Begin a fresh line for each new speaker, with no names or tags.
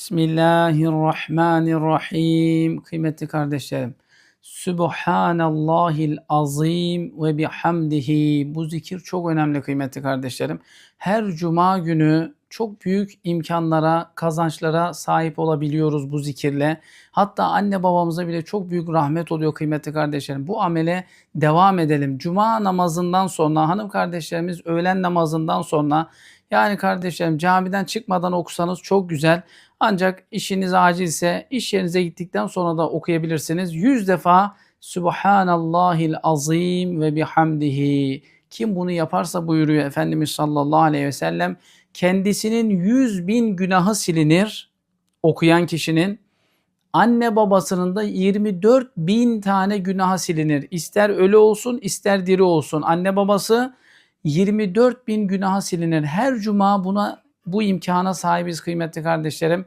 Bismillahirrahmanirrahim. Kıymetli kardeşlerim. Subhanallahil azim ve bihamdihi. Bu zikir çok önemli kıymetli kardeşlerim. Her cuma günü çok büyük imkanlara, kazançlara sahip olabiliyoruz bu zikirle. Hatta anne babamıza bile çok büyük rahmet oluyor kıymetli kardeşlerim. Bu amele devam edelim. Cuma namazından sonra hanım kardeşlerimiz öğlen namazından sonra yani kardeşlerim camiden çıkmadan okusanız çok güzel. Ancak işiniz acilse iş yerinize gittikten sonra da okuyabilirsiniz. Yüz defa Subhanallahil azim ve bihamdihi. Kim bunu yaparsa buyuruyor Efendimiz sallallahu aleyhi ve sellem kendisinin yüz bin günahı silinir okuyan kişinin. Anne babasının da 24 bin tane günahı silinir. İster ölü olsun ister diri olsun. Anne babası 24 bin günahı silinir. Her cuma buna bu imkana sahibiz kıymetli kardeşlerim.